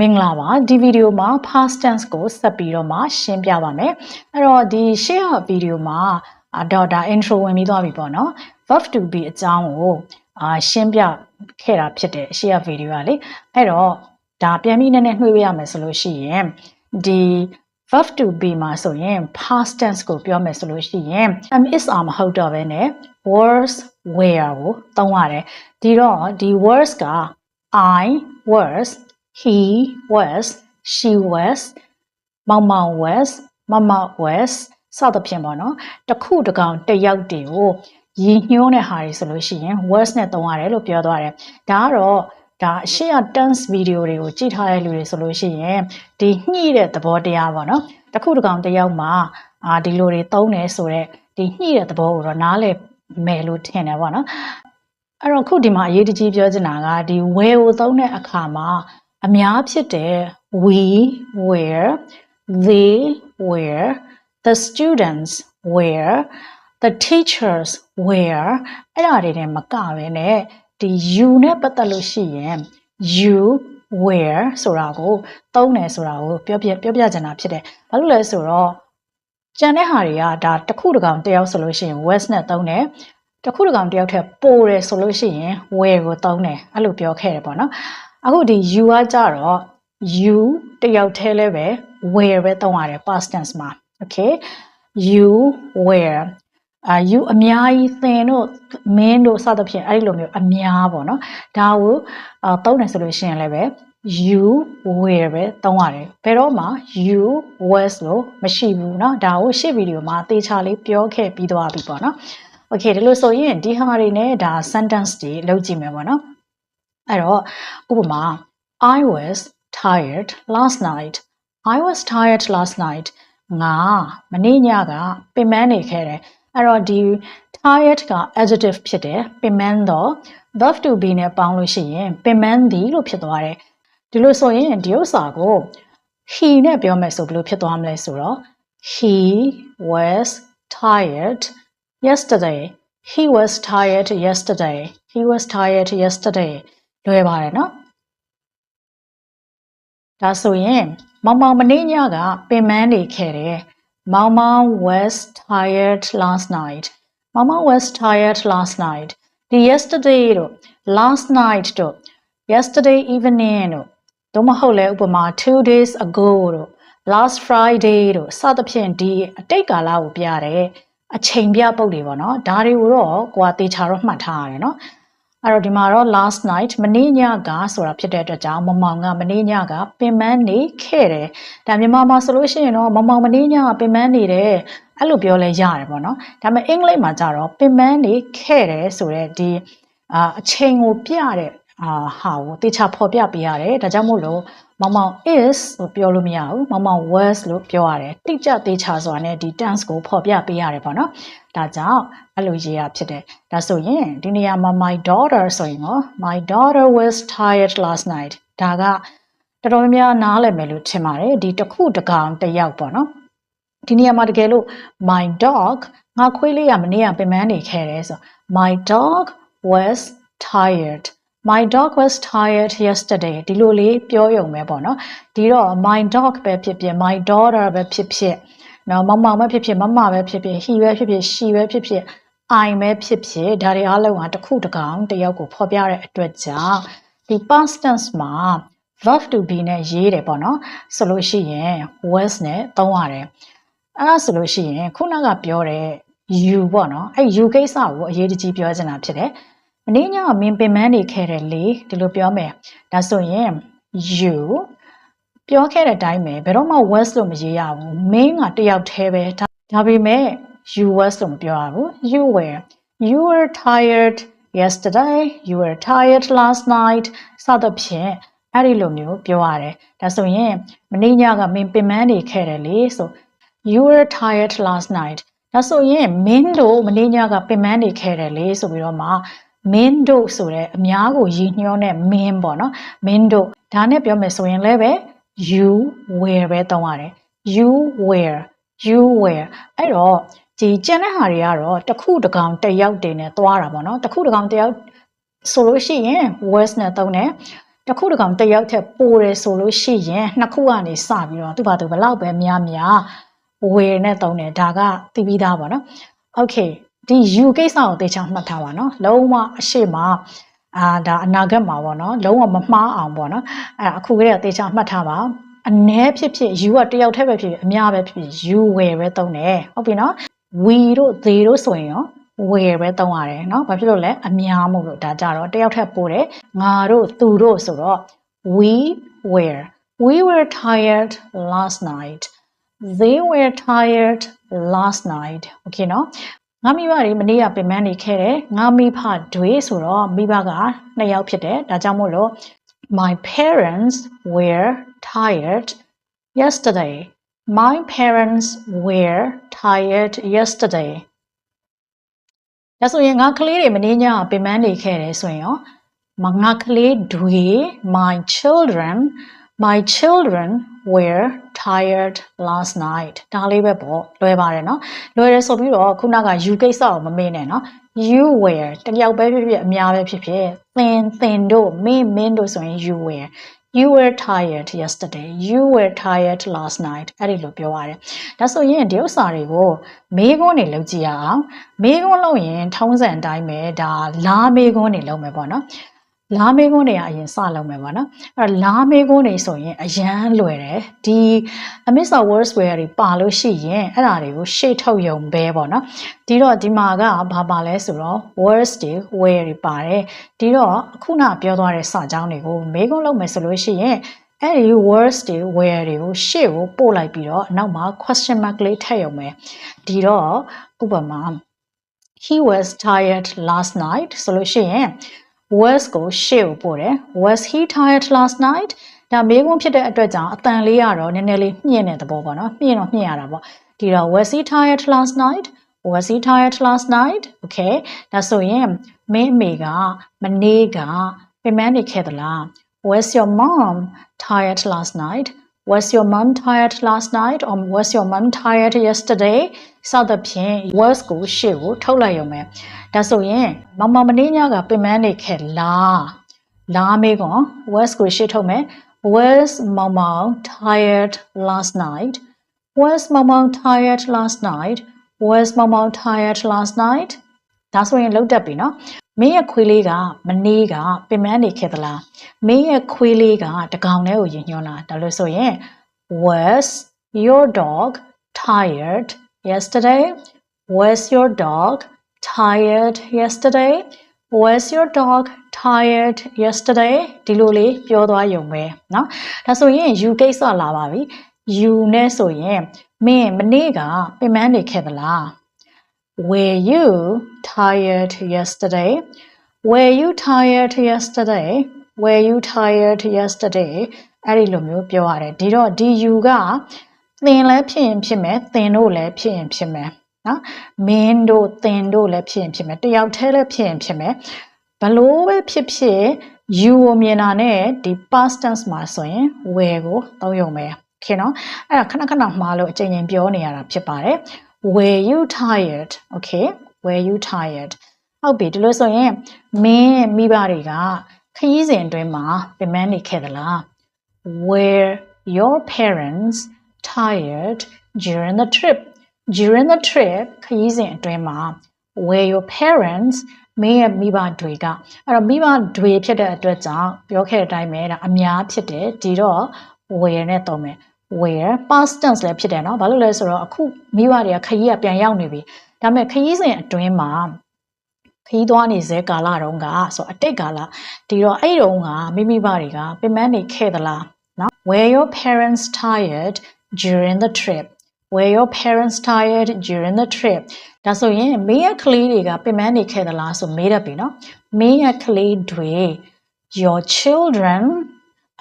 မင်္ဂလာပါဒီဗီဒီယိုမှာ past tense ကိုဆက်ပြီးတော့မှရှင်းပြပါမယ်အဲ့တော့ဒီရှေ့ဗီဒီယိုမှာဒေါက်တာ intro ဝင်ပြီးသွားပြီပေါ့နော် verb to be အကြောင်းကိုအာရှင်းပြခဲ့တာဖြစ်တယ်ရှေ့ဗီဒီယိုကလေအဲ့တော့ဒါပြန်ပြီးနည်းနည်းနှွှေးပေးရမယ်ဆိုလို့ရှိရင်ဒီ verb to be မှာဆိုရင် past tense ကိုပြောမယ်ဆိုလို့ရှိရင် am is are မဟုတ်တော့ဘဲနဲ့ was were ကိုသုံးရတယ်ဒီတော့ဒီ words က I was he was she was မောင်မောင် was မမ was စသဖြင့်ပေါ့နော်တစ်ခုတစ်ကောင်တစ်ယောက်တည်းကိုရည်ညွှန်းတဲ့ဟာတွေဆိုလို့ရှိရင် was နဲ့သုံးရတယ်လို့ပြောသွားတယ်ဒါကတော့ဒါအရှိရ tense video တွေကိုကြည့်ထားတဲ့လူတွေဆိုလို့ရှိရင်ဒီညှိတဲ့သဘောတရားပေါ့နော်တစ်ခုတစ်ကောင်တစ်ယောက်မှာအာဒီလိုတွေသုံးတယ်ဆိုတော့ဒီညှိတဲ့သဘောကိုတော့နားလည်မယ်လို့ထင်တယ်ပေါ့နော်အဲ့တော့ခုဒီမှာအရေးတကြီးပြောချင်တာကဒီ where ကိုသုံးတဲ့အခါမှာ အများဖြစ်တဲ့ we were they were the students were the teachers were အဲ့ဒါတွေနဲ့မကပဲနဲ့ဒီ you နဲ့ပတ်သက်လို့ရှိရင် you were ဆိုတာကိုသုံးတယ်ဆိုတာကိုပြောပြပြောပြချင်တာဖြစ်တယ်ဘာလို့လဲဆိုတော့ကျန်တဲ့ဟာတွေကဒါတစ်ခုတစ်ကောင်တယောက်ဆိုလို့ရှိရင် west နဲ့သုံးတယ်တစ်ခုတစ်ကောင်တယောက်ထက်ပိုတယ်ဆိုလို့ရှိရင် where ကိုသုံးတယ်အဲ့လိုပြောခဲ့တယ်ပေါ့နော် အခုဒီ you ကကြတော့ you တယောက်တည်းလည်းပဲ where ပဲသုံးရတယ် past tense မှာ okay you were အာ you အများကြီးသင်တို့မင်းတို့စသဖြင့်အဲ့ဒီလိုမျိုးအများပေါ့နော်ဒါကိုအာသုံးတယ်ဆိုလို့ရှိရင်လည်းပဲ you were ပဲသုံးရတယ်ဘယ်တော့မှ you was လို့မရှိဘူးเนาะဒါကိုရှေ့ဗီဒီယိုမှာအသေးချာလေးပြောခဲ့ပြီးသွားပြီပေါ့နော် okay ဒီလိုဆိုရင်ဒီဟာတွေနဲ့ဒါ sentence တွေလုပ်ကြည့်မယ်ပေါ့နော် အဲ့တော့ဥပမာ I was tired last night I was tired last night ငါမနေ့ညကပင်ပန်းနေခဲ့တယ်အဲ့တော့ဒီ tired က adjective ဖြစ်တယ်ပင်ပန်းတော့ verb to be နဲ့ပေါင်းလို့ရှိရင်ပင်ပန်းသည်လို့ဖြစ်သွားတယ်ဒီလိုဆိုရင်ဒီဥစ္စာကို he နဲ့ပြောမယ်ဆိုဘယ်လိုဖြစ်သွားမလဲဆိုတော့ he was tired yesterday he was tired yesterday he was tired yesterday လွယ်ပါတယ်နော်ဒါဆိုရင်မောင်မောင်မနေ့ညကပင်ပန်းနေခဲ့တယ်မောင်မောင် was tired last night မောင်မောင် was tired last night ဒီ yesterday တို့ last night တို့ yesterday evening တို့သို့မဟုတ်လဲဥပမာ2 days ago တို့ last friday တို့စသဖြင့်ဒီအတိတ်ကာလကိုပြတယ်အချိန်ပြပုတ်တွေပေါ့နော်ဒါတွေကိုတော့ကိုကတေချာတော့မှတ်ထားရတယ်နော် အဲ့တော့ဒီမှာတော့ last night မနေ့ညကဆိုတာဖြစ်တဲ့အတွက်ကြောင့်မမောင်ကမနေ့ညကပင်မနေခဲ့တယ်ဒါမြန်မာမှာဆိုလို့ရှိရင်တော့မမောင်မနေ့ညကပင်မနေတယ်အဲ့လိုပြောလဲရတယ်ပေါ့နော်ဒါပေမဲ့အင်္ဂလိပ်မှာကျတော့ပင်မနေခဲ့တယ်ဆိုတဲ့ဒီအာအချိန်ကိုပြတဲ့အာဟာကိုတေချာဖော်ပြပေးရတယ်ဒါကြောင့်မို့လို့မောင်မောင် is လို့ပြောလို့မရဘူးမောင်မောင် was လို့ပြောရတယ်တိကျသေးချာစွာနဲ့ဒီ tense ကိုဖော်ပြပေးရတယ်ပေါ့နော် ဒါကြောင့်အဲ့လိုရေးရဖြစ်တယ်ဒါဆိုရင်ဒီနေရာမှာ my daughter ဆိုရင်ရော my daughter was tired last night ဒါကတော်တော်များများနားလည်မယ်လို့ထင်ပါတယ်ဒီတစ်ခုတစ်ကောင်တစ်ယောက်ပေါ့နော်ဒီနေရာမှာတကယ်လို့ my dog ငါခွေးလေးကမနေ့ကပင်ပန်းနေခဲ့တယ်ဆို my dog was tired my dog was tired yesterday ဒီလိုလေးပြောရုံပဲပေါ့နော်ဒီတော့ my dog ပဲဖြစ်ဖြစ် my daughter ပဲဖြစ်ဖြစ် နော်မောင်မောင်ပဲဖြစ်ဖြစ်မမပဲဖြစ်ဖြစ် he ပဲဖြစ်ဖြစ် she ပဲဖြစ်ဖြစ် I ပဲဖြစ်ဖြစ်ဒါတွေအားလုံးကတစ်ခုတစ်ကောင်တစ်ယောက်ကိုဖော်ပြတဲ့အတွက်ကြောင့်ဒီ past tense မှာ verb to be နဲ့ရေးတယ်ပေါ့နော်ဆိုလို့ရှိရင် was နဲ့သုံးရတယ်အဲ့ဒါဆိုလို့ရှိရင်ခုနကပြောတဲ့ you ပေါ့နော်အဲ့ you ကိစ္စကိုအရေးတကြီးပြောချင်တာဖြစ်တယ်မင်းညကမင်းပင်မနေခဲ့တယ်လေဒီလိုပြောမယ်ဒါဆိုရင် you ပြောခဲ့တဲ့အတိုင်းပဲဘယ်တော့မှ was လို့မရေးရဘူးမင်းကတယောက်တည်းပဲဒါပေမဲ့ you was လို့မပြောရဘူး you were you were tired yesterday you were tired last night စသဖြင့်အဲ့ဒီလိုမျိုးပြောရတယ်ဒါဆိုရင်မနေ့ညကမင်းပင်မနေခဲ့တယ်လေဆို you were tired last night ဒါဆိုရင်မင်းတို့မနေ့ညကပင်မနေခဲ့တယ်လေဆိုပြီးတော့မှမင်းတို့ဆိုတဲ့အများကိုရည်ညွှန်းတဲ့မင်းပေါ့နော်မင်းတို့ဒါနဲ့ပြောမယ်ဆိုရင်လည်းပဲ you were ပဲသုံးရတယ် you were you were အဲ့တော့ဒီကျန်တဲ့ဟာတွေကတော့တစ်ခုတစ်ကောင်တစ်ယောက်တင်နဲ့သွားတာပေါ့နော်တစ်ခုတစ်ကောင်တစ်ယောက်ဆိုလို့ရှိရင် was နဲ့သုံးတယ်တစ်ခုတစ်ကောင်တစ်ယောက်ထက်ပိုတယ်ဆိုလို့ရှိရင်နှစ်ခုကနေစပြီးတော့သူ့ဘာသူဘလောက်ပဲများများဝေနဲ့တုံးတယ်ဒါကသိပြီးသားပေါ့နော် okay ဒီ you ကိစ္စကိုသေချာမှတ်ထားပါနော်လုံးဝအရှိမ အာဒါအနာဂတ်မှာပေါ့နော်လုံးဝမမှားအောင်ပေါ့နော်အဲ့အခုကလေးကသေချာမှတ်ထားပါအ ਨੇ ဖြစ်ဖြစ် you ကတယောက်တည်းပဲဖြစ်ဖြစ်အများပဲဖြစ်ဖြစ် you wear ပဲတုံးတယ်ဟုတ်ပြီနော် we တို့ they တို့ဆိုရင်ရော wear ပဲတုံးရတယ်เนาะဘာဖြစ်လို့လဲအများမို့လို့ဒါကြတော့တယောက်ထက်ပိုတယ်ငါတို့သူတို့ဆိုတော့ we were we were tired last night they were tired last night okay เนาะ ငါမိဘတွေမနေ့ကပင်ပန်းနေခဲ့တယ်ငါမိဖတွေဆိုတော့မိဘကနှစ်ယောက်ဖြစ်တယ်ဒါကြောင့်မို့လို့ my parents were tired yesterday my parents were tired yesterday ဒါဆိုရင်ငါကလေးတွေမနေ့ညကပင်ပန်းနေခဲ့တယ်ဆိုရင်ရောမငါကလေးတွေ my children my children were tired last night ဒါလေးပဲပေါ့လွယ်ပါတယ်เนาะလွယ်တယ်ဆိုပြီးတော့ခုနက you ကိစ္စကိုမမေ့နဲ့เนาะ you were တယောက်ပဲဖြစ်ဖြစ်အများပဲဖြစ်ဖြစ်သင်သင်တို့မင်းမင်းတို့ဆိုရင် you were you were tired yesterday you were tired last night အဲ့ဒီလိုပြောရတယ်ဒါဆိုရင်ဒီဥစ္စာတွေကိုမေးခွန်းတွေလုပ်ကြည့်ရအောင်မေးခွန်းလုပ်ရင်ထုံးစံအတိုင်းပဲဒါလားမေးခွန်းတွေလုပ်မယ်ပေါ့နော် လားမေးခွန်းတွေကအရင်စလုပ်မယ်ပေါ့နော်အဲ့တော့လားမေးခွန်းတွေဆိုရင်အရန်လွယ်တယ်ဒီ a miss of words where တွေပါလို့ရှိရင်အဲ့ဒါတွေကိုရှေ့ထုတ်ယုံပဲပေါ့နော်ဒီတော့ဒီမှာကဘာပါလဲဆိုတော့ words တွေ where တွေပါတယ်ဒီတော့အခုနပြောသွားတဲ့စာကြောင်းတွေကိုမေးခွန်းလုပ်မယ်ဆိုလို့ရှိရင်အဲ့ဒီ words တွေ where တွေကိုရှေ့ကိုပို့လိုက်ပြီးတော့နောက်မှာ question mark လေးထည့်ရုံပဲဒီတော့ဥပမာ he was tired last night ဆိုလို့ရှိရင် was ကိုရှေ့ကိုပို့တယ် was he tired last night ဒါမေးခွန်းဖြစ်တဲ့အတွက်ကြောင့်အတန်လေးရတော့နည်းနည်းလေးမြင့်တဲ့သဘောပေါ့နော်မြင့်တော့မြင့်ရတာပေါ့ဒီတော့ was he tired last night was he tired last night okay ဒါဆိုရင်မင်းအမေကမနေ့ကပြင်ပန်းနေခဲ့သလား was your mom tired last night was your mom tired last night or was your mom tired yesterday စသဖြင့် was ကိုရှေ့ကိုထုတ်လိုက်ရုံပဲ ဒါဆိုရင်မမမနေ့ညကပြင်ပန်းနေခဲ့လားလားမေးကွန် was ကိုရှေ့ထုတ်မယ် was mama tired last night was mama tired last night was mama tired last night ဒါဆိုရင်လောက်တက်ပြီနော်မင်းရဲ့ခွေးလေးကမနေ့ကပင်ပန်းနေခဲ့သလားမင်းရဲ့ခွေးလေးကတကောင်ထဲကိုရင်ညွှန်းလာဒါလို့ဆိုရင် was your dog tired yesterday was your dog tired yesterday was your dog tired yesterday ဒီလိုလေးပြောသွားရုံပဲเนาะဒါဆိုရင် you ကိစ္စလာပါပြီ you နဲ့ဆိုရင်မင်းမနေ့ကပင်ပန်းနေခဲ့သလား Were you tired yesterday? Were you tired yesterday? Were you tired yesterday? အဲ့ဒီလိုမျိုးပြောရတယ်ဒီတော့ဒီ you ကသင်လည်းဖြစ်ရင်ဖြစ်မယ်သင်တို့လည်းဖြစ်ရင်ဖြစ်မယ် နော်မင်းတို့သင်တို့လည်းဖြစ်ရင်ဖြစ်မယ်တယောက်တည်းလည်းဖြစ်ရင်ဖြစ်မယ်ဘလို့ပဲဖြစ်ဖြစ် you ကိုမြင်တာနဲ့ဒီ past tense မှာဆိုရင် were ကိုသုံးရုံပဲခင်နော်အဲ့ဒါခဏခဏမှားလို့အချိန်ချင်းပြောနေရတာဖြစ်ပါတယ် were you tired okay were you tired ဟုတ်ပြီဒီလိုဆိုရင်မင်းမိဘတွေကခရီးစဉ်အတွင်းမှာပင်ပန်းနေခဲ့သလား were your parents tired during the trip during the trip ခရီးစဉ်အတွင်းမှာ were your parents မင်းရဲ့မိဘတွေကအဲ့တော့မိဘတွေဖြစ်တဲ့အတွက်ကြောင့်ပြောခဲ့တဲ့အတိုင်းပဲဒါအများဖြစ်တယ်ဒီတော့ were နဲ့သုံးမယ် where past tense လည်းဖြစ်တယ်เนาะဘာလို့လဲဆိုတော့အခုမိဘတွေကခရီးကပြန်ရောက်နေပြီဒါပေမဲ့ခရီးစဉ်အတွင်းမှာခရီးသွားနေစေကာလတုန်းကဆိုအတိတ်ကာလဒီတော့အဲ့တုန်းကမိမိဘတွေကပင်ပန်းနေခဲ့သလားเนาะ were your parents tired during the trip were your parents tired during the trip ဒါဆိုရင်မင်းရဲ့ကလေးတွေကပင်ပန်းနေခဲ့သလားဆိုမေးတတ်ပြီနော်မင်းရဲ့ကလေးတွေ your children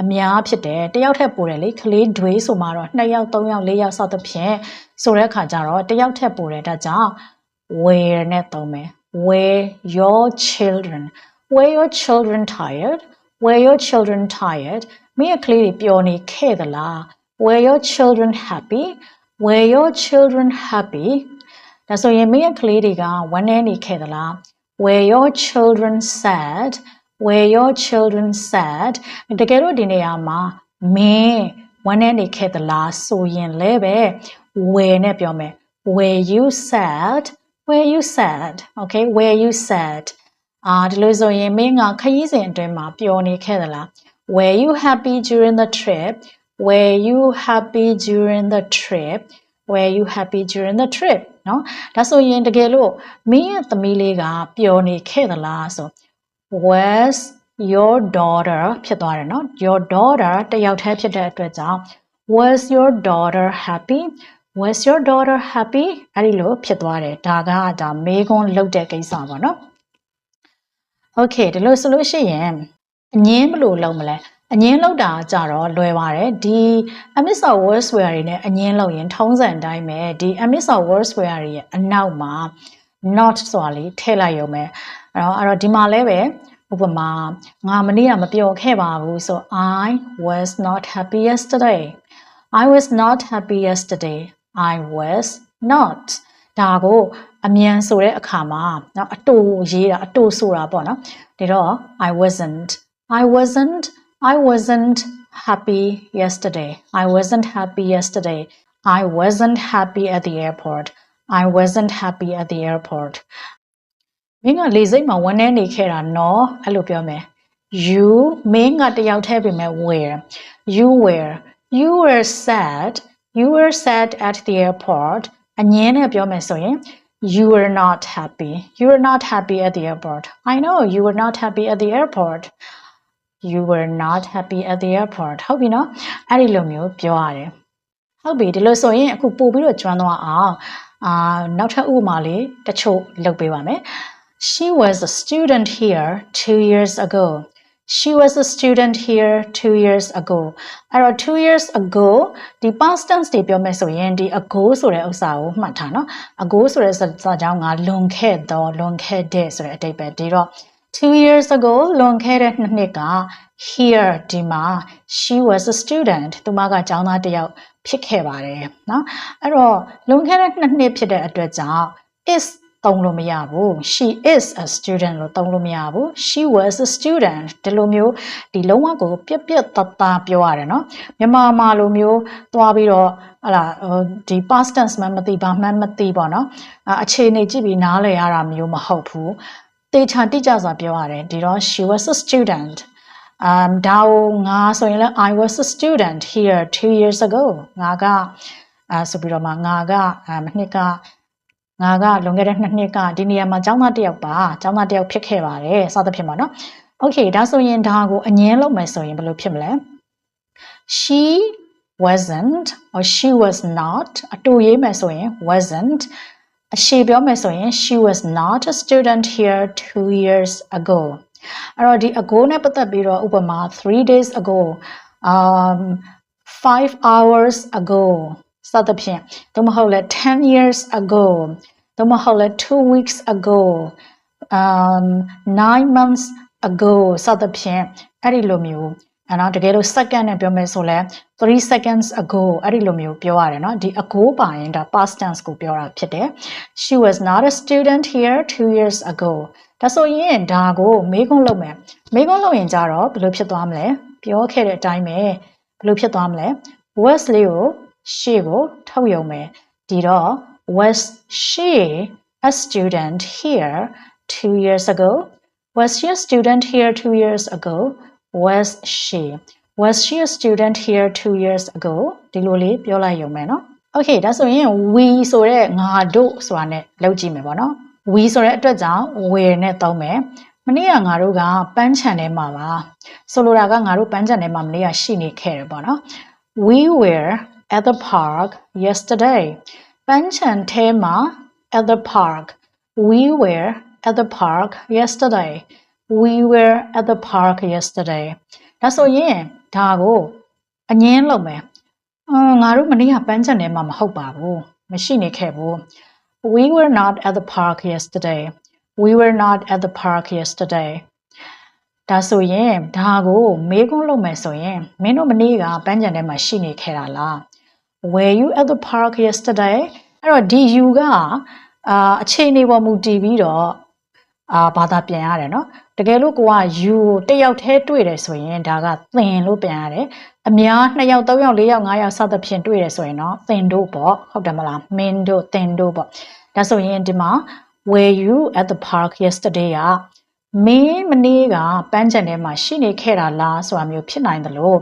အများဖြစ်တယ်တယောက်ထက်ပိုတယ်လေကလေးတွေဆိုမှတော့2ယောက်3ယောက်4ယောက်စသဖြင့်ဆိုတဲ့အခါကျတော့တယောက်ထက်ပိုတယ်ဒါကြောင့် were နဲ့သုံးမယ် were your children were your children tired were your children tired မင်းရဲ့ကလေးတွေပျော်နေခဲ့သလား were your children happy were your children happy ဒါဆိုရင်မင်းရဲ့ကလေးတွေကဝမ်းနည်းနေခဲ့သလား were your children sad were your children sad တကယ်လို့ဒီနေရာမှာမင်းဝမ်းနဲ့နေခဲ့သလားဆိုရင်လည်းပဲ were နဲ့ပြောမယ် were you sad were you sad okay were you sad အာဒီလိုဆိုရင်မင်းကခရီးစဉ်အတွင်းမှာပျော်နေခဲ့သလား were you happy during the trip were you happy during the trip were you happy during the trip เนาะဒါဆိုရင်တကယ်လို့မင်းရဲ့သမီးလေးကပျော်နေခဲ့သလားဆို was your daughter ဖြစ်သွားတယ်เนาะ your daughter တယောက်တည်းဖြစ်တဲ့အတွက်ကြောင့် was your daughter happy was your daughter happy အဲ့ဒီလိုဖြစ်သွားတယ်ဒါကဒါမေးခွန်းလုပ်တဲ့ကိစ္စပါเนาะ okay ဒီလိုဆိုလို့ရှိရင်အငင်းဘယ်လိုလုပ်မလဲ အငင်းလောက်တာကြတော့လွယ်ပါတယ်ဒီ amiss of words where တွေနဲ့အငင်းလောက်ရင်ထုံးစံအတိုင်းပဲဒီ amiss of words where တွေရဲ့အနောက်မှာ not ဆိုတာလေးထည့်လိုက်ရုံပဲအဲ့တော့အဲ့တော့ဒီမှာလည်းပဲဥပမာငါမနေ့ကမပြောခဲ့ပါဘူးဆို I was not happy yesterday I was not happy yesterday I was not ဒါကိုအမြန်ဆိုတဲ့အခါမှာเนาะအတူရေးတာအတူဆိုတာပေါ့နော်ဒါတော့ I wasn't I wasn't I wasn't happy yesterday I wasn't happy yesterday I wasn't happy at the airport I wasn't happy at the airport မင်းကလေစိတ်မှာဝန်းနေနေခဲ့တာနော်အဲ့လိုပြောမယ် you မင်းကတယောက်တည်းပြင်မဲ့ were you were you were sad you were sad at the airport အငင်းနဲ့ပြောမယ်ဆိုရင် you were not happy you were not happy at the airport i know you were not happy at the airport you were not happy at the airport ဟုတ်ပြီနော်အဲ့ဒီလိုမျိုးပြောရတယ်ဟုတ်ပြီဒီလိုဆိုရင်အခုပို့ပြီးတော့ကျွမ်းသွားအောင်အာနောက်ထပ်ဥပမာလေးတချို့လုပ်ပေးပါမယ် She was a student here 2 years ago She was a student here 2 years ago အဲ့တော့2 years ago ဒီ past tense တွေပြောမယ်ဆိုရင်ဒီ ago ဆိုတဲ့ဥစ္စာကိုမှတ်ထားနော် ago ဆိုတဲ့စာကြောင်းကလွန်ခဲ့တော့လွန်ခဲ့တဲ့ဆိုတဲ့အတိတ်ပဲဒီတော့ 2 years ago လွန်ခဲ့တဲ့နှစ်နှစ်က here ဒီမှာ she was a student သူမကကျောင်းသားတစ်ယောက်ဖြစ်ခဲ့ပါတယ်เนาะအဲ့တော့လွန်ခဲ့တဲ့နှစ်နှစ်ဖြစ်တဲ့အတွက်ကြောင့် is သုံးလို့မရဘူး she is a student လို့သုံးလို့မရဘူး she was a student ဒီလိုမျိုးဒီလုံးဝကိုပြက်ပြက်တသားပြောရတယ်เนาะမြန်မာမှာလိုမျိုးသွားပြီးတော့ဟလာဒီ past tense မှမသိဘာမှမသိပေါ့เนาะအခြေအနေကြည့်ပြီးနားလည်ရတာမျိုးမဟုတ်ဘူး တေချာတိကျစွာပြောရတယ်ဒီတော့ she was a student um ဒါကိုငါဆိုရင်လည်း I was a student here 2 years ago ငါကအဲဆိုပြီးတော့မှငါကအမနှစ်ကငါကလွန်ခဲ့တဲ့နှစ်နှစ်ကဒီနေရာမှာကျောင်းသားတစ်ယောက်ပါကျောင်းသားတစ်ယောက်ဖြစ်ခဲ့ပါတယ်စသဖြင့်ပါနော် Okay ဒါဆိုရင်ဒါကိုအငင်းလုပ်မယ်ဆိုရင်ဘယ်လိုဖြစ်မလဲ She wasn't or she was not အတူရေးမယ်ဆိုရင် wasn't အရှိပြောမယ်ဆိုရင် she was not a student here 2 years ago အဲ့တော့ဒီ ago နဲ့ပတ်သက်ပြီးတော့ဥပမာ3 days ago um 5 hours ago စသဖြင့်သို့မဟုတ်လဲ10 years ago သို့မဟုတ်လဲ2 weeks ago um 9 months ago စသဖြင့်အဲ့ဒီလိုမျိုး အဲ့တော့တကယ်လို့ second နဲ့ပြောမယ်ဆိုလဲ3 seconds ago အဲ့ဒီလိုမျိုးပြောရတယ်เนาะဒီ ago ပါရင်ဒါ past tense ကိုပြောတာဖြစ်တယ် she was not a student here 2 years ago ဒါဆိုရင်ဒါကိုမေးခွန်းလုပ်မယ်မေးခွန်းလုပ်ရင်ကြတော့ဘယ်လိုဖြစ်သွားမလဲပြောခဲ့တဲ့အတိုင်းပဲဘယ်လိုဖြစ်သွားမလဲ was လေးကိုရှေ့ကိုထုတ်ရုံပဲဒီတော့ was she a student here 2 years ago was she a student here 2 years ago was she was she a student here 2 years ago ဒီလိုလေးပြောလိုက်ရုံပဲเนาะ okay ဒါဆိုရင် we ဆိုတဲ့ငါတို့ဆိုတာ ਨੇ လောက်ကြည့်မယ်ပေါ့เนาะ we ဆိုတဲ့အတွက်ကြောင့် where နဲ့သုံးမယ်မနေ့ကငါတို့ကပန်းချန်ထဲမှာပါဆိုလိုတာကငါတို့ပန်းချန်ထဲမှာမနေ့ကရှိနေခဲ့တယ်ပေါ့နော် we were at the park yesterday ပန်းချန်ထဲမှာ at the park we were at the park yesterday we were at the park yesterday ဒါဆိုရင်ဒါကိုအငင်းလုပ်မယ်အော်ငါတို့မနေ့ကပန်းချန်ထဲမှာမဟုတ်ပါဘူးမရှိနေခဲ့ဘူး we were not at the park yesterday we were not at the park yesterday ဒါဆိုရင်ဒါကိုမေးခွန်းလုပ်မယ်ဆိုရင်မင်းတို့မနေ့ကပန်းချန်ထဲမှာရှိနေခဲ့တာလား were you at the park yesterday အဲ့တော့ဒီ you ကအာအချိန်နေပေါ်မူတည်ပြီးတော့အာဘာသာပြန်ရတယ်နော် တကယ်လို့ကိုက you ကိုတစ်ယောက်တည်းတွေ့တယ်ဆိုရင်ဒါကသင်လို့ပြန်ရတယ်အများ2ယောက်3ယောက်4ယောက်5ယောက်စသဖြင့်တွေ့တယ်ဆိုရင်တော့သင်တို့ပေါ့ဟုတ်တယ်မလားမင်းတို့သင်တို့ပေါ့ဒါဆိုရင်ဒီမှာ were you at the park yesterday ကမင်းမနေ့ကပန်းချံထဲမှာရှိနေခဲ့တာလားဆိုတာမျိုးဖြစ်နိုင်တယ်လို့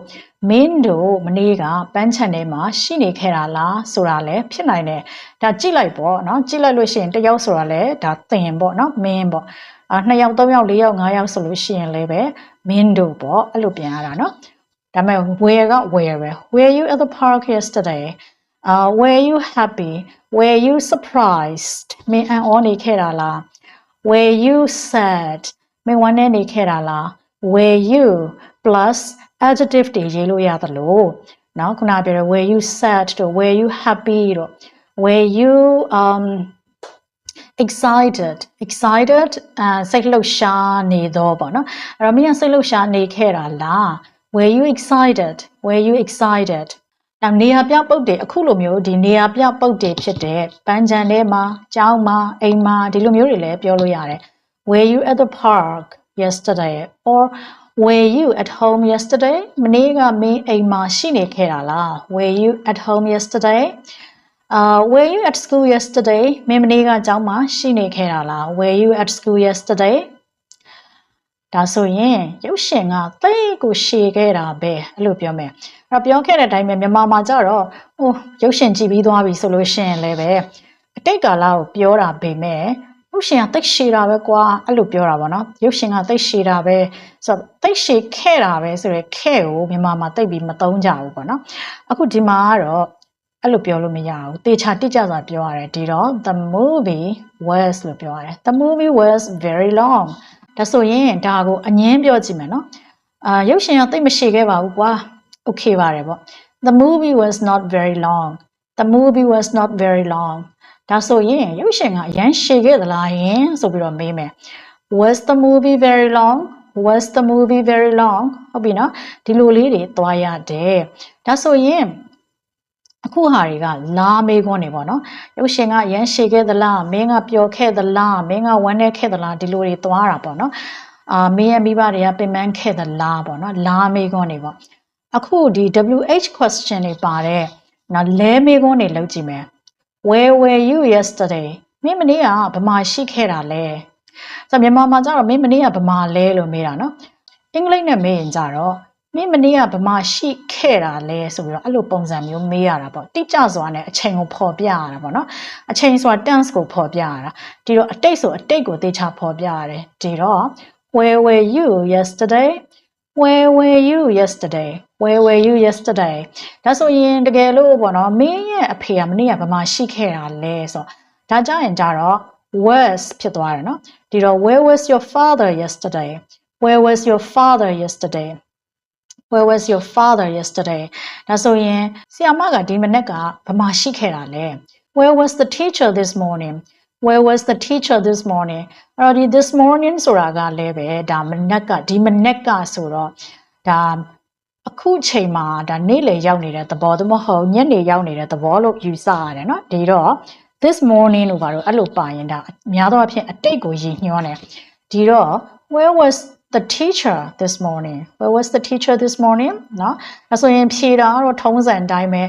မင်းတို့မနေ့ကပန်းချံထဲမှာရှိနေခဲ့တာလားဆိုတာလည်းဖြစ်နိုင်တယ်ဒါကြည့်လိုက်ပေါ့နော်ကြည့်လိုက်လို့ရှိရင်တယောက်ဆိုတာလည်းဒါသင်ပေါ့နော်မင်းပေါ့ အာ2ယောက်3ယောက်4ယောက်5ယောက်ဆိုလို့ရှိရင်လည်းပဲမင်းတို့ပေါ့အဲ့လိုပြန်ရတာနော်ဒါပေမဲ့ where က where ပဲ were you at the park yesterday uh were you happy were you surprised မင်းအံ့ဩနေခဲ့တာလား were you sad မင်းဝမ်းနေနေခဲ့တာလား were you plus adjective တွေရေးလို့ရသလိုเนาะခုနပြောတဲ့ were you sad တို့ were you happy တို့ were you um excited excited အာစိတ်လှုပ်ရှားနေတော့ပေါ့နော်အဲ့တော့မင်းကစိတ်လှုပ်ရှားနေခဲ့တာလား were you excited were you excited နောက်နေရာပြပုတ်တွေအခုလိုမျိုးဒီနေရာပြပုတ်တွေဖြစ်တဲ့ပန်းချံထဲမှာကျောင်းမှာအိမ်မှာဒီလိုမျိုးတွေလည်းပြောလို့ရတယ် were you at the park yesterday or were you at home yesterday မနေ့ကမင်းအိမ်မှာရှိနေခဲ့တာလား were you at home yesterday Uh were you at school yesterday မင်းမနေ့ကကျောင်းမှာရှိနေခဲ့တာလား Were you at school yesterday ဒါဆိုရင်ရုပ်ရှင်ကသိကိုရှည်ခဲ့တာပဲအဲ့လိုပြောမယ်အဲ့တော့ပြောခဲ့တဲ့အတိုင်းပဲမြန်မာမှာကြတော့ဟိုရုပ်ရှင်ကြည့်ပြီးသွားပြီဆိုလို့ရှိရင်လည်းပဲအတိတ်ကာလကိုပြောတာပေမဲ့ရုပ်ရှင်ကသိရှည်တာပဲကွာအဲ့လိုပြောတာပေါ့နော်ရုပ်ရှင်ကသိရှည်တာပဲဆိုတော့သိရှည်ခဲ့တာပဲဆိုရယ်ခဲ့ကိုမြန်မာမှာသိပြီးမသုံးကြဘူးပေါ့နော်အခုဒီမှာကတော့ အဲ့လိုပြောလို့မရဘူးတေချာတိကျစွာပြောရတယ်ဒီတော့ the movie was လို့ပြောရတယ် the movie was very long ဒါဆိုရင်ဒါကိုအငင်းပြောကြည့်မယ်နော်အာရုပ်ရှင်ကတိတ်မရှိခဲ့ပါဘူးကွာ okay ပါတယ်ပေါ့ the movie was not very long the movie was not very long ဒါဆိုရင်ရုပ်ရှင်ကအရန်ရှည်ခဲ့သလားယင်ဆိုပြီးတော့မေးမယ် was the movie very long was the movie very long ဟုတ်ပြီနော်ဒီလိုလေးတွေသွားရတယ်ဒါဆိုရင် အခုဟာတွေကလာမေးခွန်းနေပေါ့နော်ရုပ်ရှင်ကရမ်းရှည်ခဲ့သလားမင်းကပျော်ခဲ့သလားမင်းကဝမ်းနည်းခဲ့သလားဒီလိုတွေသွားတာပေါ့နော်အာမင်းရဲ့မိဘတွေကပင်ပန်းခဲ့သလားပေါ့နော်လာမေးခွန်းနေပေါ့အခုဒီ WH question တွေပါတဲ့နော်လဲမေးခွန်းတွေလုပ်ကြည့်မယ် Where were you yesterday မင်းမနေ့ကဘယ်မှာရှိခဲ့တာလဲဆိုမြန်မာမှာကျတော့မင်းမနေ့ကဘယ်မှာလဲလို့မေးတာနော်အင်္ဂလိပ်နဲ့မေးရင်ကျတော့ မင်းမနေ့ကဗမာရှိခဲ့တာလဲဆိုပြီးတော့အဲ့လိုပုံစံမျိုးမေးရတာပေါ့တိကျစွာနဲ့အချိန်ကိုဖော်ပြရတာပေါ့နော်အချိန်ဆိုတာ tense ကိုဖော်ပြရတာဒီတော့အတိတ်ဆိုအတိတ်ကိုသေချာဖော်ပြရတယ်ဒီတော့ where were you yesterday where were you yesterday where were you yesterday ဒါဆိုရင်တကယ်လို့ပေါ့နော်မင်းရဲ့အဖေကမနေ့ကဗမာရှိခဲ့တာလဲဆိုတော့ဒါကြရင်ကြတော့ was ဖြစ်သွားတယ်နော်ဒီတော့ where was your father yesterday where was your father yesterday where was your father yesterday ဒါဆိုရင်ဆရာမကဒီမနက်ကဘယ်မှာရှိခဲ့တာလဲ where was the teacher this morning where was the teacher this morning အဲ့တော့ဒီ this morning ဆိုတာကလည်းပဲဒါမနက်ကဒီမနက်ကဆိုတော့ဒါအခုချိန်မှာဒါနေ့လည်ရောက်နေတဲ့သဘောသမဟုတ်ညနေရောက်နေတဲ့သဘောလို့ယူဆရတယ်เนาะဒီတော့ this morning လို့ပါတော့အဲ့လိုပါရင်ဒါအများသောအားဖြင့်အတိတ်ကိုရည်ညွှန်းတယ်ဒီတော့ where was the teacher this morning. Where was the teacher this morning? No. So in P.R. or Tongsa နော်။ဒါဆိုရင်ဖြေတာကတော့ထုံးစံအတိုင်းပဲ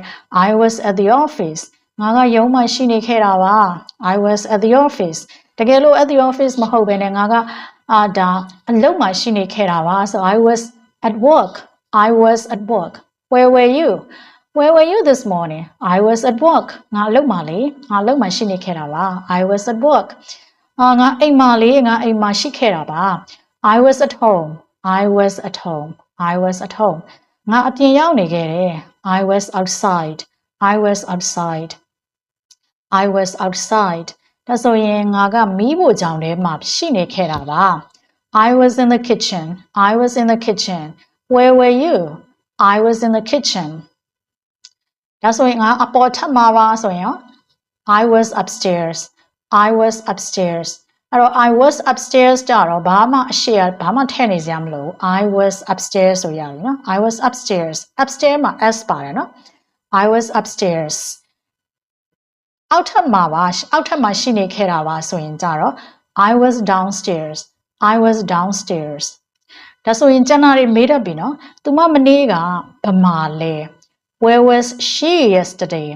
I was at the office. ငါကရုံးမှရှိနေခဲ့တာပါ။ I was at the office. တကယ်လို့ at the office မဟုတ်ဘဲနဲ့ငါကအာဒါအလုပ်မှရှိနေခဲ့တာပါ။ So I was at work. I was at work. Where were you? Where were you this morning? I was at work. ငါအလုပ်မှလေ။ငါအလုပ်မှရှိနေခဲ့တာပါ။ I was at work. အာငါအိမ်မှာလေငါအိမ်မှာရှိခဲ့တာပါ။ I was at home. I was at home. I was at home. ငါအပြင်ရောက်နေခဲ့တယ် I was outside. I was outside. I was outside. ဒါဆိုရင်ငါကမီးဖို့ကြောင်ထဲမှာရှိနေခဲ့တာပါ I was in the kitchen. I was in the kitchen. Where were you? I was in the kitchen. ဒါဆိုရင်ငါအပေါ်ထပ်မှာပါဆိုရင်ရော I was upstairs. I was upstairs. အဲ့တော့ I was upstairs ကြတော့ဘာမှအရှိရဘာမှထည့်နေစရာမလို I was upstairs ဆိုရပြီနော် I was upstairs upstairs မှာ s ပါတယ်နော် I was upstairs အောက်ထပ်မှာပါအောက်ထပ်မှာရှိနေခဲ့တာပါဆိုရင်ကြတော့ I was downstairs I was downstairs ဒါဆိုရင်ကျန်တာတွေမေးတတ်ပြီနော်။ तू မမနေ့ကဘမာလဲ Where was she yesterday?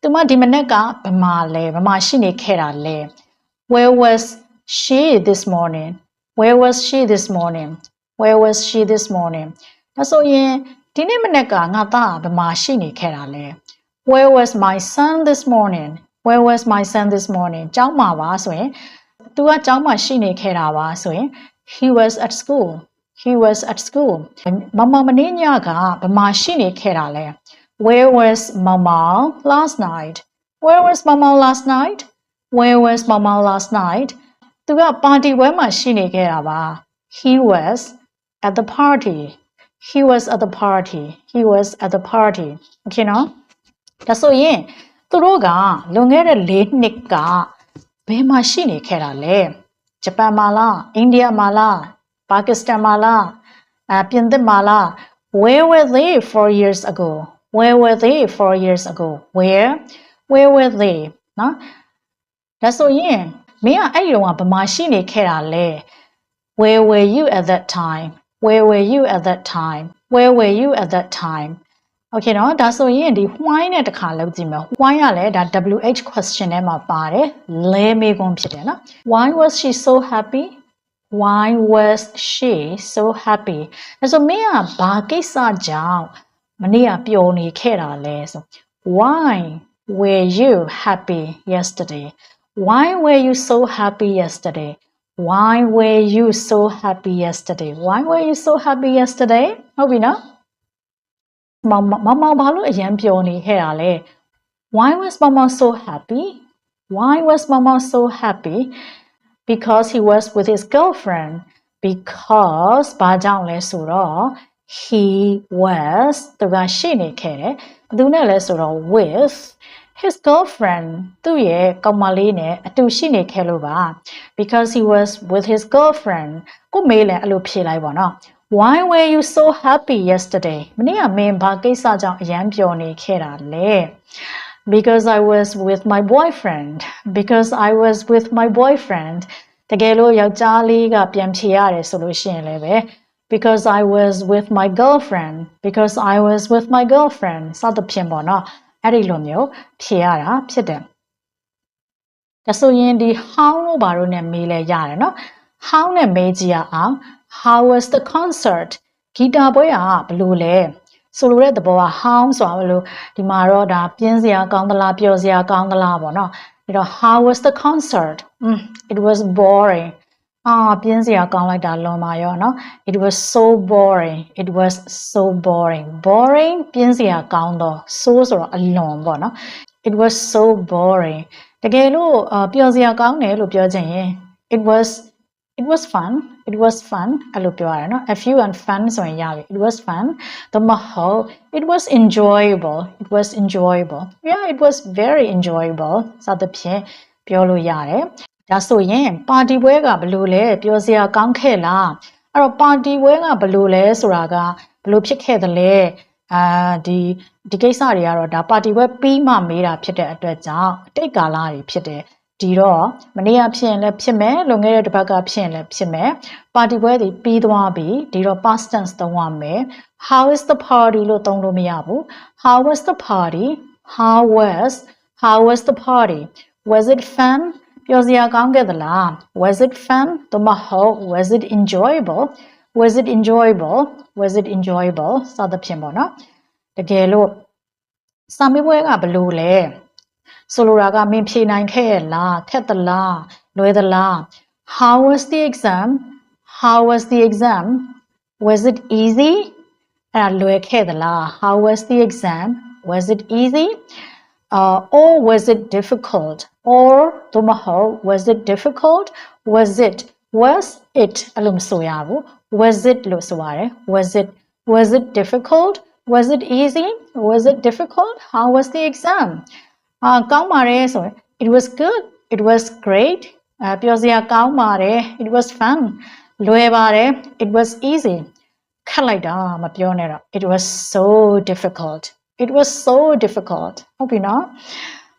သူမဒီမနေ့ကဘမာလဲဘမာရှိနေခဲ့တာလဲ Where was she this morning? Where was she this morning? Where was she this morning? ဒါဆိုရင်ဒီနေ့မနေ့ကငါသားဘမာရှိနေခဲ့တာလဲ Where was my son this morning? Where was my son this morning? ကျောင်းမှာပါဆိုရင် तू ကကျောင်းမှာရှိနေခဲ့တာပါဆိုရင် he was at school. He was at school. မမမနေ့ညကဘမာရှိနေခဲ့တာလဲ Where was mama last night? Where was mama last night? Where was mama last night? သူကပါတီပွဲမှာရှိနေခဲ့တာပါ He was at the party. He was at the party. He was at the party. Okay နော်ဒါဆိုရင်သူတို့ကလွန်ခဲ့တဲ့၄နှစ်ကဘယ်မှာရှိနေခဲ့တာလဲဂျပန်မှာလားအိန္ဒိယမှာလားပါကစ္စတန်မှာလားအပြင်သစ်မှာလား Where were they 4 years ago Where were they 4 years ago Where Where were they နော်ဒါဆိုရင် မင်းကအဲ့ဒီတော့ကဘယ်မှာရှိနေခဲ့တာလဲ Where were you at that time Where were you at that time Where were you at that time Okay เนาะဒါဆိုရင်ဒီ why နဲ့တစ်ခါလောက်ကြည့်မယ် why ကလည်းဒါ WH question ထဲမှာပါတယ်လဲမေးခွန်းဖြစ်တယ်နော် Why was she so happy Why was she so happy ဒါဆိုမင်းကဘာကိစ္စကြောင့်မနေ့ကပျော်နေခဲ့တာလဲဆို Why were you happy yesterday Why were you so happy yesterday Why were you so happy yesterday Why were you so happy yesterday ဟုတ်ပြီနော်မောင်မောင်မောင်ဘာလို့အရန်ပျော်နေခဲ့တာလဲ Why was Mama so happy? Why was Mama so happy? Because he was with his girlfriend. Because ဘာကြောင့်လဲဆိုတော့ he was သူကရှိနေခဲ့တယ်။ဘယ်သူနဲ့လဲဆိုတော့ with his girlfriend သူ့ရဲ့ကောင်မလေးနဲ့အတူရှိနေခဲ့လို့ပါ because he was with his girlfriend ကိုမေးလဲအဲ့လိုဖြေလိုက်ပါတော့ Why were you so happy yesterday မနေ့ကမင်းဘာကိစ္စကြောင့်အရန်ပျော်နေခဲ့တာလဲ because I was with my boyfriend because I was with my boyfriend တကယ်လို့ယောက်ျားလေးကပြန်ဖြေရတယ်ဆိုလို့ရှိရင်လည်းပဲ because I was with my girlfriend because I was with my girlfriend စသဖြင့်ပေါ့နော် အဲ့ဒီလိုမျိုးဖြေရတာဖြစ်တယ်ဒါဆိုရင်ဒီ how လို့ဘာလို့ ਨੇ မေးလဲရတယ်နော် how နဲ့မေးကြည့်ရအောင် how was the concert ဂီတာပွဲကဘယ်လိုလဲဆိုလိုတဲ့သဘောက how ဆိုတာဘယ်လိုဒီမှာတော့ဒါပြင်းစရာကောင်းသလားပျော်စရာကောင်းသလားပေါ့နော်ပြီးတော့ how was the concert mm, it was boring Ah, It was so boring. It was so boring. Boring so ဆိုတော့အလွန်ပေါ့နော် It was so boring. Uh, it was it was fun. It was fun အဲ့လိုပြောရတယ်နော် a few and fun It was fun. ဒါမှမဟုတ် It was enjoyable. It was enjoyable. Yeah, it was very enjoyable. စသဖြင့်ပြောလို့ရတယ် ဒါဆိုရင်ပါတီပွဲကဘယ်လိုလဲပြောစရာကောင်းခဲ့လားအဲ့တော့ပါတီပွဲကဘယ်လိုလဲဆိုတာကဘယ်လိုဖြစ်ခဲ့သလဲအာဒီဒီကိစ္စတွေကတော့ဒါပါတီပွဲပြီးမှမေးတာဖြစ်တဲ့အတွက်ကြောင့်အတိတ်ကာလတွေဖြစ်တဲ့ဒီတော့မနေ့ကဖြစ်ရင်လည်းဖြစ်မယ်လွန်ခဲ့တဲ့တစ်ပတ်ကဖြစ်ရင်လည်းဖြစ်မယ်ပါတီပွဲတွေပြီးသွားပြီဒီတော့ past tense သုံးရမယ် how is the party လို့သုံးလို့မရဘူး how was the party how was how was the party was it fun ပျော်စရာကောင်းခဲ့သလား was it fun သို့မဟုတ် was it enjoyable was it enjoyable was it enjoyable စသဖြင့်ပေါ့နော်တကယ်လို့စာမေးပွဲကဘယ်လိုလဲဆိုလိုတာကမင်းဖြေနိုင်ခဲ့ရဲ့လားခက်သလားလွယ်သလား how was the exam how was the exam was it easy အဲ့ဒါလွယ်ခဲ့သလား how was the exam was it easy uh, or was it difficult or သို့မဟုတ် was it difficult was it was it အဲ့လိုမဆိုရဘူး was it လို့ဆိုရတယ် was it was it difficult was it easy was it difficult how was the exam အာကောင်းပါတယ်ဆိုရင် it was good it was great အပြောစရာကောင်းပါတယ် it was fun လွယ်ပါတယ် it was easy ခက်လိုက်တာမပြောနဲ့တော့ it was so difficult it was so difficult ဟုတ်ပြီနော်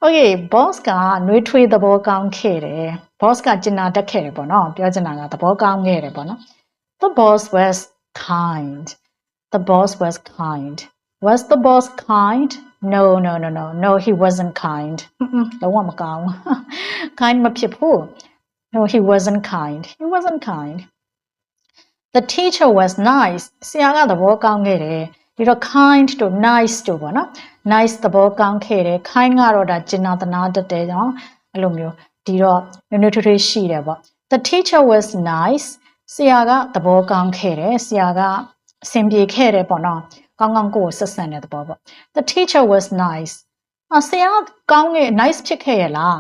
Okay boss ကနှွေးထွေးသဘောကောင်းခဲ့တယ် boss ကကျင်နာတက်ခဲ့တယ်ပေါ့နော်ပြောချင်တာကသဘောကောင်းခဲ့တယ်ပေါ့နော် The boss was kind The boss was kind Was the boss kind No no no no no he wasn't kind လုံးဝမကောင်း kind မဖြစ်ဘူး No he wasn't kind he wasn't kind The teacher was nice ဆရာကသဘောကောင်းခဲ့တယ် ဒီတော့ kind တို့ nice တို့ပေါ့နော် nice သဘောကောင်းခဲ့တယ် kind ကတော့ဒါကျင်နာသနာတတ်တယ်နော်အဲ့လိုမျိုးဒီတော့နည်းနည်းထွေးထွေးရှိတယ်ပေါ့ The teacher was nice ဆရာကသဘောကောင်းခဲ့တယ်ဆရာကအဆင်ပြေခဲ့တယ်ပေါ့နော်ကောင်းကောင်းကိုယ်ဆက်ဆံတဲ့သဘောပေါ့ The teacher was nice အဆရာကောင်းခဲ့ nice ဖြစ်ခဲ့ရလား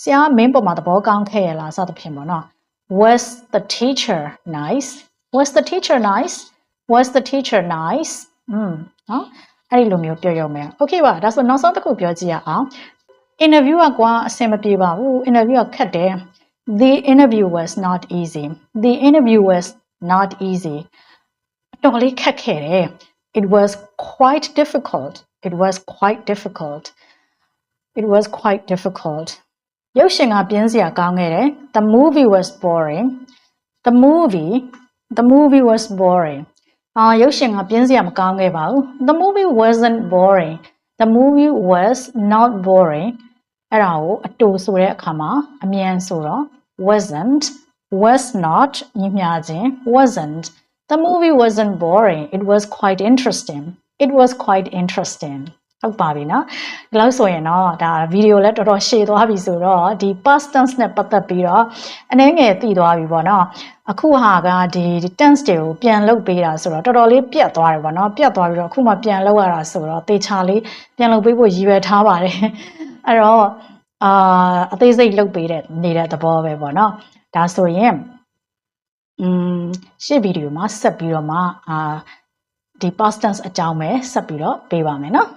ဆရာမင်းပေါ်မှာသဘောကောင်းခဲ့ရလားစသဖြင့်ပေါ့နော် Was the teacher nice Was the teacher nice Was the teacher nice อืมနော်အဲ့ဒီလိုမျိုးပြောရုံပဲ Okay ပါဒါဆိုနောက်ဆုံးတစ်ခုပြောကြည့်ရအောင် interview ကကွာအဆင်မပြေပါဘူး interview ကခက်တယ် The interview was not easy The interview was not easy တော်လေးခက်ခဲ့တယ် It was quite difficult It was quite difficult It was quite difficult ရုပ်ရှင်ကပြင်းစရာကောင်းခဲ့တယ် The movie was boring The movie The movie was boring အာရုပ်ရှင်ကပြင်းစရာမကောင်းခဲ့ပါဘူး The movie wasn't boring The movie was not boring အဲ့ဒါကိုအတူဆိုတဲ့အခါမှာအမြန်ဆိုတော့ wasn't was not ညီမျှခြင်း wasn't The movie wasn't boring it was quite interesting it was quite interesting ဟုတ်ပါပြီเนาะဒီလောက်ဆိုရင်တော့ဒါဗီဒီယိုလည်းတော်တော်ရှည်သွားပြီဆိုတော့ဒီ past tense နဲ့ပတ်သက်ပြီးတော့အနည်းငယ်သိသွားပြီပေါ့เนาะအခုဟာကဒီ tense တွေကိုပြန်လုပ်ပေးတာဆိုတော့တော်တော်လေးပြတ်သွားတယ်ပေါ့เนาะပြတ်သွားပြီးတော့အခုမှပြန်လုပ်ရတာဆိုတော့တေချာလေးပြန်လုပ်ပေးဖို့ရည်ရွယ်ထားပါတယ်အဲ့တော့အာအသေးစိတ်လုပ်ပေးတဲ့နေတဲ့သဘောပဲပေါ့เนาะဒါဆိုရင်อืมရှေ့ဗီဒီယိုမှာဆက်ပြီးတော့မှအာဒီ past tense အကြောင်းပဲဆက်ပြီးတော့ပေးပါမယ်เนาะ